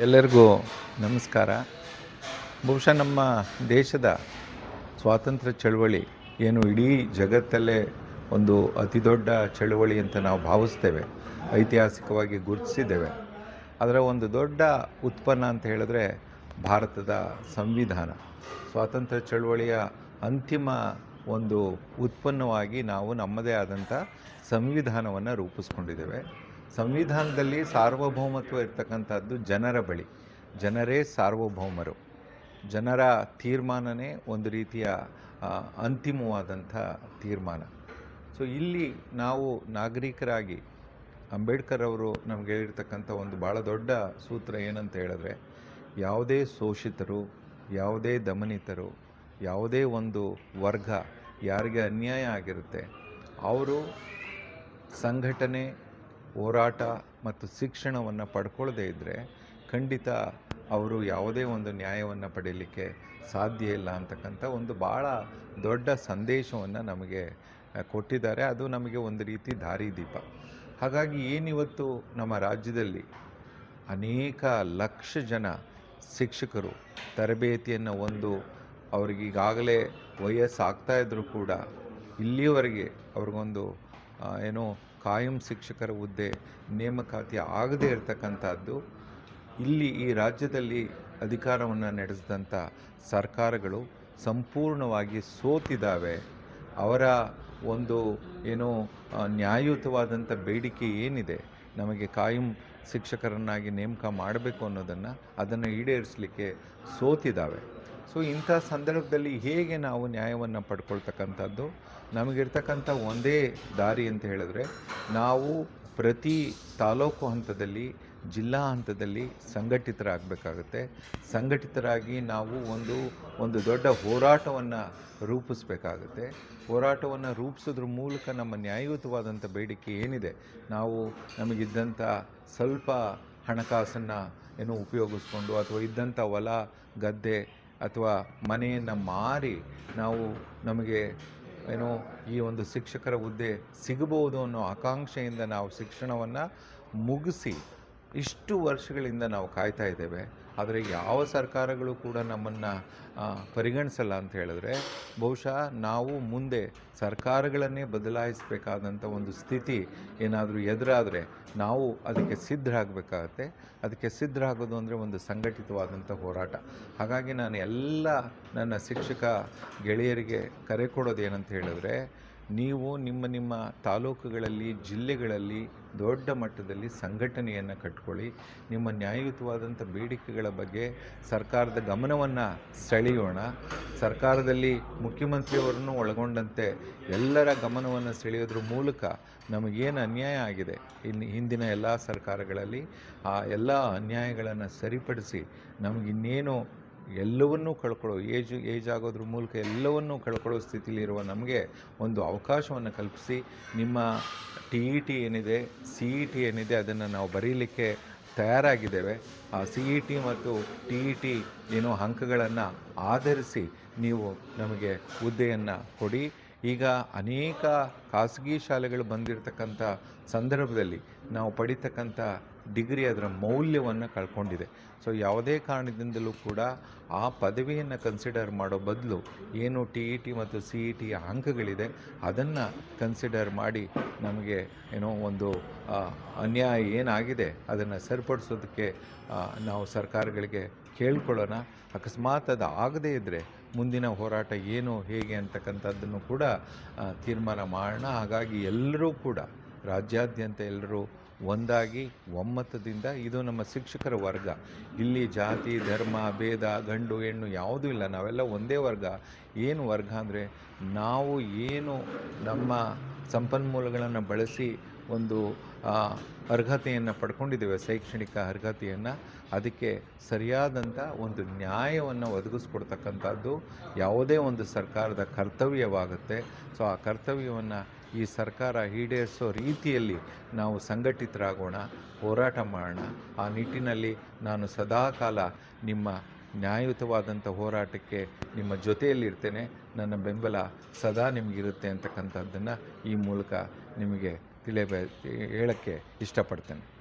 ಎಲ್ಲರಿಗೂ ನಮಸ್ಕಾರ. ಬಹುಶಃ ನಮ್ಮ ದೇಶದ ಸ್ವಾತಂತ್ರ್ಯ ಚಳವಳಿ ಏನು ಇಡೀ ಜಗತ್ತಲ್ಲೇ ಒಂದು ಅತಿ ದೊಡ್ಡ ಚಳವಳಿ ಅಂತ ನಾವು ಭಾವಿಸ್ತೇವೆ, ಐತಿಹಾಸಿಕವಾಗಿ ಗುರುತಿಸಿದ್ದೇವೆ. ಅದರ ಒಂದು ದೊಡ್ಡ ಉತ್ಪನ್ನ ಅಂತ ಹೇಳಿದ್ರೆ ಭಾರತದ ಸಂವಿಧಾನ. ಸ್ವಾತಂತ್ರ್ಯ ಚಳವಳಿಯ ಅಂತಿಮ ಒಂದು ಉತ್ಪನ್ನವಾಗಿ ನಾವು ನಮ್ಮದೇ ಆದಂಥ ಸಂವಿಧಾನವನ್ನು ರೂಪಿಸ್ಕೊಂಡಿದ್ದೇವೆ. ಸಂವಿಧಾನದಲ್ಲಿ ಸಾರ್ವಭೌಮತ್ವ ಇರ್ತಕ್ಕಂಥದ್ದು ಜನರ ಬಳಿ. ಜನರೇ ಸಾರ್ವಭೌಮರು. ಜನರ ತೀರ್ಮಾನನೇ ಒಂದು ರೀತಿಯ ಅಂತಿಮವಾದಂಥ ತೀರ್ಮಾನ. ಸೊ, ಇಲ್ಲಿ ನಾವು ನಾಗರಿಕರಾಗಿ, ಅಂಬೇಡ್ಕರ್ ಅವರು ನಮಗೆ ಹೇಳಿರ್ತಕ್ಕಂಥ ಒಂದು ಭಾಳ ದೊಡ್ಡ ಸೂತ್ರ ಏನಂತ ಹೇಳಿದ್ರೆ, ಯಾವುದೇ ಶೋಷಿತರು, ಯಾವುದೇ ದಮನಿತರು, ಯಾವುದೇ ಒಂದು ವರ್ಗ ಯಾರಿಗೆ ಅನ್ಯಾಯ ಆಗಿರುತ್ತೆ, ಅವರು ಸಂಘಟನೆ ಹೋರಾಟ ಮತ್ತು ಶಿಕ್ಷಣವನ್ನು ಪಡ್ಕೊಳ್ಳದೇ ಇದ್ದರೆ ಖಂಡಿತ ಅವರು ಯಾವುದೇ ಒಂದು ನ್ಯಾಯವನ್ನು ಪಡೀಲಿಕ್ಕೆ ಸಾಧ್ಯ ಇಲ್ಲ ಅಂತಕ್ಕಂಥ ಒಂದು ಭಾಳ ದೊಡ್ಡ ಸಂದೇಶವನ್ನು ನಮಗೆ ಕೊಟ್ಟಿದ್ದಾರೆ. ಅದು ನಮಗೆ ಒಂದು ರೀತಿ ದಾರಿದೀಪ ಹಾಗಾಗಿ ಏನಿವತ್ತು ನಮ್ಮ ರಾಜ್ಯದಲ್ಲಿ ಅನೇಕ ಲಕ್ಷ ಜನ ಶಿಕ್ಷಕರು ತರಬೇತಿಯನ್ನು ಒಂದು ಅವ್ರಿಗೀಗಾಗಲೇ ವಯಸ್ಸಾಗ್ತಾ ಇದ್ದರೂ ಕೂಡ ಇಲ್ಲಿಯವರೆಗೆ ಅವ್ರಿಗೊಂದು ಏನು ಏನೋ ಕಾಯಂ ಶಿಕ್ಷಕರ ಹುದ್ದೆ ನೇಮಕಾತಿ ಆಗದೇ ಇರತಕ್ಕಂಥದ್ದು, ಇಲ್ಲಿ ಈ ರಾಜ್ಯದಲ್ಲಿ ಅಧಿಕಾರವನ್ನು ನಡೆಸಿದಂಥ ಸರ್ಕಾರಗಳು ಸಂಪೂರ್ಣವಾಗಿ ಸೋತಿದ್ದಾವೆ. ಅವರ ಒಂದು ಏನು ನ್ಯಾಯಯುತವಾದಂಥ ಬೇಡಿಕೆ ಏನಿದೆ? ನಮಗೆ ಕಾಯಂ ಶಿಕ್ಷಕರನ್ನಾಗಿ ನೇಮಕ ಮಾಡಬೇಕು ಅನ್ನೋದನ್ನು ಅದನ್ನು ಈಡೇರಿಸಲಿಕ್ಕೆ ಸೋತಿದ್ದಾವೆ. ಸೊ ಇಂಥ ಸಂದರ್ಭದಲ್ಲಿ ಹೇಗೆ ನಾವು ನ್ಯಾಯವನ್ನು ಪಡ್ಕೊಳ್ತಕ್ಕಂಥದ್ದು? ನಮಗಿರ್ತಕ್ಕಂಥ ಒಂದೇ ದಾರಿ ಅಂತ ಹೇಳಿದ್ರೆ, ನಾವು ಪ್ರತಿ ತಾಲೂಕು ಹಂತದಲ್ಲಿ, ಜಿಲ್ಲಾ ಹಂತದಲ್ಲಿ ಸಂಘಟಿತರಾಗಬೇಕಾಗುತ್ತೆ. ಸಂಘಟಿತರಾಗಿ ನಾವು ಒಂದು ಒಂದು ದೊಡ್ಡ ಹೋರಾಟವನ್ನು ರೂಪಿಸಬೇಕಾಗುತ್ತೆ. ಹೋರಾಟವನ್ನು ರೂಪಿಸೋದ್ರ ಮೂಲಕ ನಮ್ಮ ನ್ಯಾಯಯುತವಾದಂಥ ಬೇಡಿಕೆ ಏನಿದೆ? ನಾವು ನಮಗಿದ್ದಂಥ ಸ್ವಲ್ಪ ಹಣಕಾಸನ್ನು ಏನು ಉಪಯೋಗಿಸ್ಕೊಂಡು ಅಥವಾ ಇದ್ದಂಥ ಹೊಲ, ಗದ್ದೆ ಅಥವಾ ಮನೆಯನ್ನು ಮಾರಿ ನಾವು ನಮಗೆ ಏನು ಈ ಒಂದು ಶಿಕ್ಷಕರ ಹುದ್ದೆ ಸಿಗಬಹುದು ಅನ್ನೋ ಆಕಾಂಕ್ಷೆಯಿಂದ ನಾವು ಶಿಕ್ಷಣವನ್ನು ಮುಗಿಸಿ ಇಷ್ಟು ವರ್ಷಗಳಿಂದ ನಾವು ಕಾಯ್ತಾ ಇದ್ದೇವೆ. ಆದರೆ ಯಾವ ಸರ್ಕಾರಗಳು ಕೂಡ ನಮ್ಮನ್ನು ಪರಿಗಣಿಸಲ್ಲ ಅಂತ ಹೇಳಿದ್ರೆ ಬಹುಶಃ ನಾವು ಮುಂದೆ ಸರ್ಕಾರಗಳನ್ನೇ ಬದಲಾಯಿಸಬೇಕಾದಂಥ ಒಂದು ಸ್ಥಿತಿ ಏನಾದರೂ ಎದುರಾದರೆ ನಾವು ಅದಕ್ಕೆ ಸಿದ್ಧರಾಗಬೇಕಾಗತ್ತೆ. ಅದಕ್ಕೆ ಸಿದ್ಧರಾಗೋದು ಅಂದರೆ ಒಂದು ಸಂಘಟಿತವಾದಂಥ ಹೋರಾಟ. ಹಾಗಾಗಿ ನಾನು ಎಲ್ಲ ನನ್ನ ಶಿಕ್ಷಕ ಗೆಳೆಯರಿಗೆ ಕರೆ ಕೊಡೋದು ಏನಂತ ಹೇಳಿದ್ರೆ ನೀವು ನಿಮ್ಮ ನಿಮ್ಮ ತಾಲೂಕುಗಳಲ್ಲಿ, ಜಿಲ್ಲೆಗಳಲ್ಲಿ ದೊಡ್ಡ ಮಟ್ಟದಲ್ಲಿ ಸಂಘಟನೆಯನ್ನು ಕಟ್ಕೊಳ್ಳಿ. ನಿಮ್ಮ ನ್ಯಾಯಯುತವಾದಂಥ ಬೇಡಿಕೆಗಳ ಬಗ್ಗೆ ಸರ್ಕಾರದ ಗಮನವನ್ನು ಸೆಳೆಯೋಣ. ಸರ್ಕಾರದಲ್ಲಿ ಮುಖ್ಯಮಂತ್ರಿಯವರನ್ನು ಒಳಗೊಂಡಂತೆ ಎಲ್ಲರ ಗಮನವನ್ನು ಸೆಳೆಯೋದ್ರ ಮೂಲಕ ನಮಗೇನು ಅನ್ಯಾಯ ಆಗಿದೆ? ಇನ್ನು ಹಿಂದಿನ ಎಲ್ಲ ಸರ್ಕಾರಗಳಲ್ಲಿ ಆ ಎಲ್ಲ ಅನ್ಯಾಯಗಳನ್ನು ಸರಿಪಡಿಸಿ ನಮಗಿನ್ನೇನು ಎಲ್ಲವನ್ನೂ ಕಳ್ಕೊಳ್ಳೋ ಏಜ್ ಏಜ್ ಆಗೋದ್ರ ಮೂಲಕ ಎಲ್ಲವನ್ನೂ ಕಳ್ಕೊಳ್ಳೋ ಸ್ಥಿತಿಲಿರುವ ನಮಗೆ ಒಂದು ಅವಕಾಶವನ್ನು ಕಲ್ಪಿಸಿ, ನಿಮ್ಮ ಟಿ ಇ ಟಿ ಏನಿದೆ, ಸಿ ಇ ಟಿ ಏನಿದೆ ಅದನ್ನು ನಾವು ಬರೀಲಿಕ್ಕೆ ತಯಾರಾಗಿದ್ದೇವೆ. ಆ ಸಿ ಇ ಟಿ ಮತ್ತು ಟಿ ಇ ಟಿ ಏನೋ ಅಂಕಗಳನ್ನು ಆಧರಿಸಿ ನೀವು ನಮಗೆ ಹುದ್ದೆಯನ್ನು ಕೊಡಿ. ಈಗ ಅನೇಕ ಖಾಸಗಿ ಶಾಲೆಗಳು ಬಂದಿರತಕ್ಕಂಥ ಸಂದರ್ಭದಲ್ಲಿ ನಾವು ಪಡಿತಕ್ಕಂಥ ಡಿಗ್ರಿ ಅದರ ಮೌಲ್ಯವನ್ನು ಕಳ್ಕೊಂಡಿದೆ. ಸೊ ಯಾವುದೇ ಕಾರಣದಿಂದಲೂ ಕೂಡ ಆ ಪದವಿಯನ್ನು ಕನ್ಸಿಡರ್ ಮಾಡೋ ಬದಲು ಏನು ಟಿ ಇ ಟಿ ಮತ್ತು ಸಿ ಇ ಟಿಯ ಅಂಕಗಳಿದೆ, ಅದನ್ನು ಕನ್ಸಿಡರ್ ಮಾಡಿ ನಮಗೆ ಏನೋ ಒಂದು ಅನ್ಯಾಯ ಏನಾಗಿದೆ ಅದನ್ನು ಸರಿಪಡಿಸೋದಕ್ಕೆ ನಾವು ಸರ್ಕಾರಗಳಿಗೆ ಕೇಳ್ಕೊಳ್ಳೋಣ. ಅಕಸ್ಮಾತ್ ಅದು ಆಗದೇ ಇದ್ದರೆ ಮುಂದಿನ ಹೋರಾಟ ಏನು, ಹೇಗೆ ಅಂತಕ್ಕಂಥದ್ದನ್ನು ಕೂಡ ತೀರ್ಮಾನ ಮಾಡೋಣ. ಹಾಗಾಗಿ ಎಲ್ಲರೂ ಕೂಡ, ರಾಜ್ಯಾದ್ಯಂತ ಎಲ್ಲರೂ ಒಂದಾಗಿ ಒಮ್ಮತದಿಂದ ಇದು ನಮ್ಮ ಶಿಕ್ಷಕರ ವರ್ಗ. ಇಲ್ಲಿ ಜಾತಿ, ಧರ್ಮ, ಭೇದ, ಗಂಡು, ಹೆಣ್ಣು ಯಾವುದೂ ಇಲ್ಲ. ನಾವೆಲ್ಲ ಒಂದೇ ವರ್ಗ. ಏನು ವರ್ಗ ಅಂದರೆ ನಾವು ಏನು ನಮ್ಮ ಸಂಪನ್ಮೂಲಗಳನ್ನು ಬಳಸಿ ಒಂದು ಅರ್ಹತೆಯನ್ನು ಪಡ್ಕೊಂಡಿದ್ದೇವೆ, ಶೈಕ್ಷಣಿಕ ಅರ್ಹತೆಯನ್ನು, ಅದಕ್ಕೆ ಸರಿಯಾದಂಥ ಒಂದು ನ್ಯಾಯವನ್ನು ಒದಗಿಸ್ಕೊಡ್ತಕ್ಕಂಥದ್ದು ಯಾವುದೇ ಒಂದು ಸರ್ಕಾರದ ಕರ್ತವ್ಯವಾಗುತ್ತೆ. ಸೊ, ಆ ಕರ್ತವ್ಯವನ್ನು ಈ ಸರ್ಕಾರ ಈಡೇರಿಸೋ ರೀತಿಯಲ್ಲಿ ನಾವು ಸಂಘಟಿತರಾಗೋಣ, ಹೋರಾಟ ಮಾಡೋಣ. ಆ ನಿಟ್ಟಿನಲ್ಲಿ ನಾನು ಸದಾಕಾಲ ನಿಮ್ಮ ನ್ಯಾಯಯುತವಾದಂಥ ಹೋರಾಟಕ್ಕೆ ನಿಮ್ಮ ಜೊತೆಯಲ್ಲಿರ್ತೇನೆ. ನನ್ನ ಬೆಂಬಲ ಸದಾ ನಿಮಗಿರುತ್ತೆ ಅಂತಕ್ಕಂಥದ್ದನ್ನು ಈ ಮೂಲಕ ನಿಮಗೆ ತಿಳಿಯಬೇ ಹೇಳೋಕ್ಕೆ ಇಷ್ಟಪಡ್ತೇನೆ.